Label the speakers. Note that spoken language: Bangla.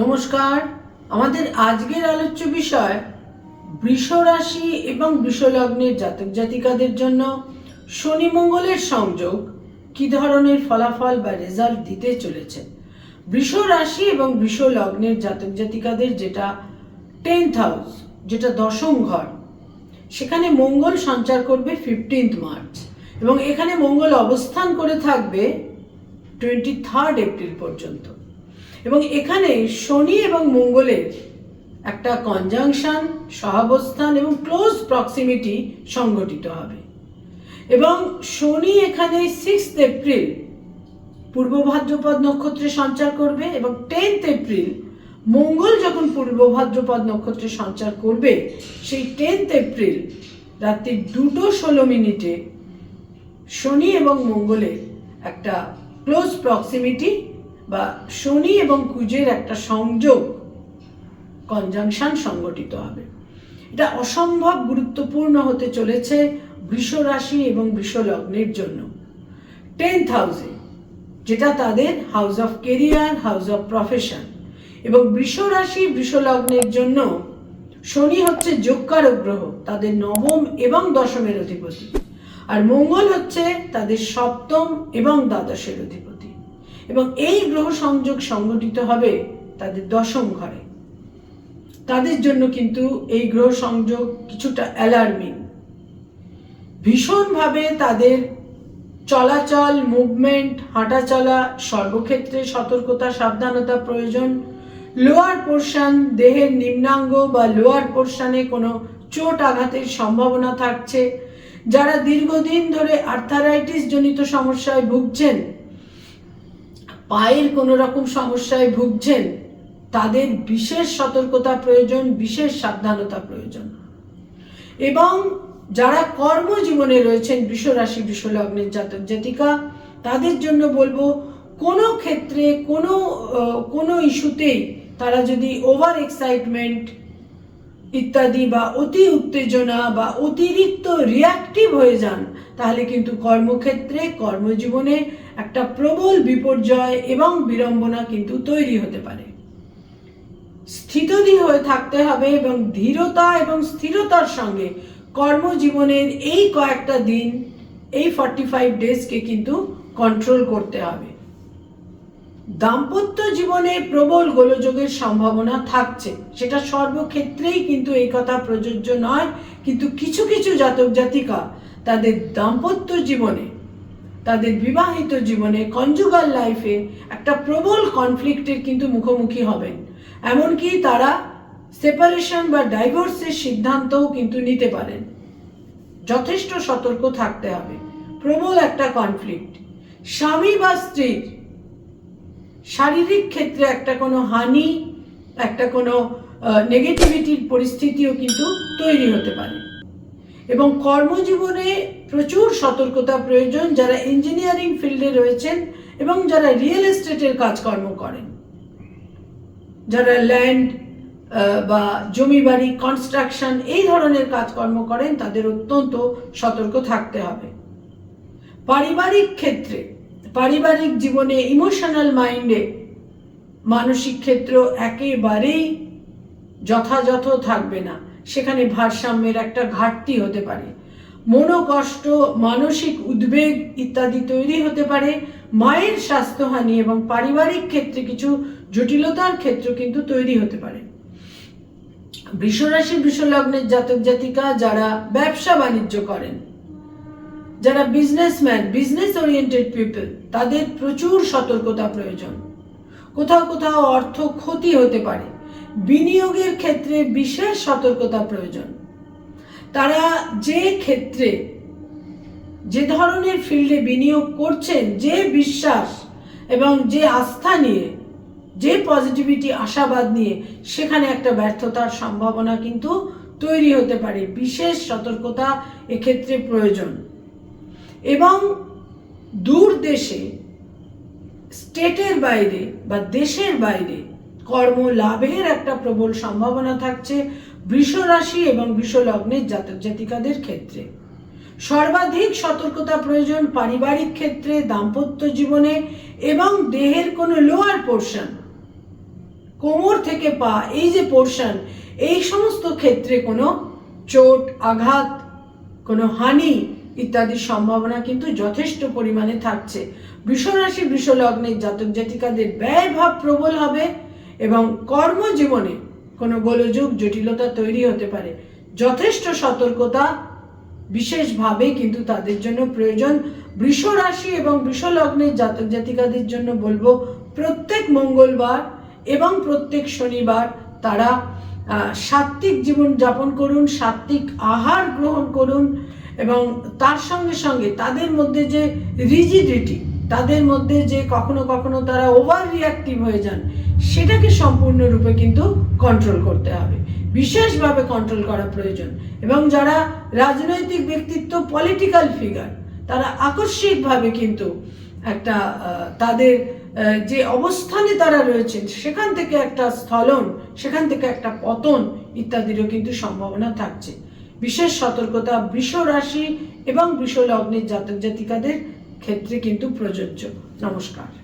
Speaker 1: নমস্কার। আমাদের আজকের আলোচ্য বিষয় বৃষ রাশি এবং বৃষলগ্নের জাতক জাতিকাদের জন্য শনি মঙ্গলের সংযোগ কি ধরনের ফলাফল বা রেজাল্ট দিতে চলেছে? বৃষ রাশি এবং বৃষ লগ্নের জাতক জাতিকাদের যেটা টেন্থ হাউস যেটা দশম ঘর, সেখানে মঙ্গল সঞ্চার করবে ফিফটিন্থ মার্চ এবং এখানে মঙ্গল অবস্থান করে থাকবে টোয়েন্টি থার্ড এপ্রিল পর্যন্ত। এবং এখানে শনি এবং মঙ্গলের একটা কনজাংশন সহাবস্থান এবং ক্লোজ প্রক্সিমিটি সংগঠিত হবে। এবং শনি এখানে সিক্স এপ্রিল পূর্ব ভাদ্রপদ নক্ষত্রে সঞ্চার করবে এবং টেন্থ এপ্রিল মঙ্গল যখন পূর্ব ভাদ্রপদ নক্ষত্রে সঞ্চার করবে, সেই টেন্থ এপ্রিল রাত্রি দুটো ষোলো মিনিটে শনি এবং মঙ্গলের একটা ক্লোজ প্রক্সিমিটি বা শনি এবং কুজের একটা সংযোগ কনজাংশন সংগঠিত হবে। এটা অসম্ভব গুরুত্বপূর্ণ হতে চলেছে বৃষ রাশি এবং বৃষ লগ্নের জন্য। টেন্থ হাউসে যেটা তাদের house of career house of profession এবং বৃষ রাশি, বৃষ লগ্নের জন্য শনি হচ্ছে যোগকারক গ্রহ, তাদের নবম এবং দশমের অধিপতি। আর মঙ্গল হচ্ছে তাদের সপ্তম এবং দ্বাদশের অধিপতি। এবং এই গ্রহ সংযোগ সংগঠিত হবে তাদের দশম ঘরে। তাদের জন্য কিন্তু এই গ্রহ সংযোগ কিছুটা অ্যালার্মিং ভীষণভাবে তাদের চলাচল মুভমেন্ট হাঁটা চলা সর্বক্ষেত্রে সতর্কতা, সাবধানতা প্রয়োজন। লোয়ার পোর্শন দেহের নিম্নাঙ্গ বা লোয়ার পোর্শনে কোনো চোট আঘাতের সম্ভাবনা থাকছে। যারা দীর্ঘদিন ধরে আর্থারাইটিস জনিত সমস্যায় ভুগছেন পায়ের কোনো রকম সমস্যায় ভুগছেন, তাদের বিশেষ সতর্কতা প্রয়োজন, বিশেষ সাবধানতা প্রয়োজন। এবং যারা কর্মজীবনে রয়েছেন, বৃষরাশি, বৃষলগ্নের জাতক জাতিকা, তাদের জন্য বলব, কোনো ক্ষেত্রে, কোনো কোনো ইস্যুতেই তারা যদি ওভার এক্সাইটমেন্ট ইত্যাদি বা অতি উত্তেজনা বা অতিরিক্ত রিয়াক্টিভ হয়ে যান, তাহলে কিন্তু কর্মক্ষেত্রে, কর্মজীবনে একটা প্রবল বিপর্যয় এবং বিড়ম্বনা কিন্তু তৈরি হতে পারে। স্থিতধী হয়ে থাকতে হবে এবং ধীরতা এবং স্থিরতার সঙ্গে কর্মজীবনের এই কয়েকটা দিন, এই ফর্টি ফাইভ ডেজকে কিন্তু কন্ট্রোল করতে হবে। দাম্পত্য জীবনে প্রবল গোলযোগের সম্ভাবনা থাকছে। সেটা সর্বক্ষেত্রেই কিন্তু এই কথা প্রযোজ্য নয়, কিন্তু কিছু কিছু জাতক জাতিকা তাদের দাম্পত্য জীবনে তাদের বিবাহিত জীবনে কনজুগাল লাইফে একটা প্রবল কনফ্লিক্টের কিন্তু মুখোমুখি হবেন। এমনকি তারা সেপারেশন বা ডাইভোর্সের সিদ্ধান্তও কিন্তু নিতে পারেন। যথেষ্ট সতর্ক থাকতে হবে। প্রবল একটা কনফ্লিক্ট স্বামী বা স্ত্রীর শারীরিক ক্ষেত্রে একটা কোনো হানি, একটা কোনো নেগেটিভিটির পরিস্থিতিও কিন্তু তৈরি হতে পারে। এবং কর্মজীবনে প্রচুর সতর্কতা প্রয়োজন যারা ইঞ্জিনিয়ারিং ফিল্ডে রয়েছেন এবং যারা রিয়েল এস্টেটের কাজকর্ম করেন। যারা ল্যান্ড বা জমি বাড়ি কনস্ট্রাকশন এই ধরনের কাজকর্ম করেন, তাদের অত্যন্ত সতর্ক থাকতে হবে। পারিবারিক ক্ষেত্রে, পারিবারিক জীবনে ইমোশনাল মাইন্ডে মানসিক ক্ষেত্র একেবারেই যথাযথ থাকবে না। সেখানে ভারসাম্যের একটা ঘাটতি হতে পারে। মনোকষ্ট, মানসিক উদ্বেগ ইত্যাদি তৈরি হতে পারে। মায়ের স্বাস্থ্যহানি এবং পারিবারিক ক্ষেত্রে কিছু জটিলতার ক্ষেত্র কিন্তু তৈরি হতে পারে। বৃষরাশি বৃষলগ্নের জাতক জাতিকা যারা ব্যবসা বাণিজ্য করেন, যারা বিজনেসম্যান বিজনেস ওরিয়েন্টেড পিপল তাদের প্রচুর সতর্কতা প্রয়োজন। কোথাও কোথাও অর্থ ক্ষতি হতে পারে। বিনিয়োগের ক্ষেত্রে বিশেষ সতর্কতা প্রয়োজন। তারা যে ক্ষেত্রে যে ধরনের ফিল্ডে বিনিয়োগ করছেন, যে বিশ্বাস এবং যে আস্থা নিয়ে, যে পজিটিভিটি আশাবাদ নিয়ে, সেখানে একটা ব্যর্থতার সম্ভাবনা কিন্তু তৈরি হতে পারে। বিশেষ সতর্কতা এক্ষেত্রে প্রয়োজন। এবং দূর দেশে স্টেটের বাইরে বা দেশের বাইরে কর্ম লাভের একটা প্রবল সম্ভাবনা থাকছে বৃষ রাশি এবং বৃষ লগ্নের জাতক জাতিকাদের ক্ষেত্রে। সর্বাধিক সতর্কতা প্রয়োজন পারিবারিক ক্ষেত্রে, দাম্পত্য জীবনে এবং দেহের কোনো লোয়ার পোর্শন কোমর থেকে পা, এই যে পোর্শন এই সমস্ত ক্ষেত্রে কোনো চোট, আঘাত, কোনো হানি ইত্যাদির সম্ভাবনা কিন্তু যথেষ্ট পরিমাণে থাকছে। বৃষরাশি বৃষলগ্নের জাতক জাতিকাদের ব্যয়ভাব প্রবল হবে। এবং কর্মজীবনে কোনো গোলযোগ জটিলতা তৈরি হতে পারে। যথেষ্ট সতর্কতা বিশেষভাবে কিন্তু তাদের জন্য প্রয়োজন। বৃষ রাশি এবং বৃষ লগ্নের জাতক জাতিকাদের জন্য বলব, প্রত্যেক মঙ্গলবার এবং প্রত্যেক শনিবার তারা সাত্ত্বিক জীবন যাপন করুন, সাত্ত্বিক আহার গ্রহণ করুন এবং তার সঙ্গে সঙ্গে তাদের মধ্যে যে রিজিডিটি তাদের মধ্যে যে কখনো কখনো তারা ওভার রিয়াক্টিভ হয়ে যান, সেটাকে সম্পূর্ণরূপে কিন্তু কন্ট্রোল করতে হবে। বিশেষভাবে কন্ট্রোল করা প্রয়োজন। এবং যারা রাজনৈতিক ব্যক্তিত্ব পলিটিক্যাল ফিগার তারা আকস্মিকভাবে কিন্তু একটা তাদের যে অবস্থানে তারা রয়েছেন, সেখান থেকে একটা স্থলন, সেখান থেকে একটা পতন ইত্যাদিরও কিন্তু সম্ভাবনা থাকছে। বিশেষ সতর্কতা বৃষ রাশি এবং বৃষ লগ্নের জাতক জাতিকাদের ক্ষেত্রে কিন্তু প্রযোজ্য। নমস্কার।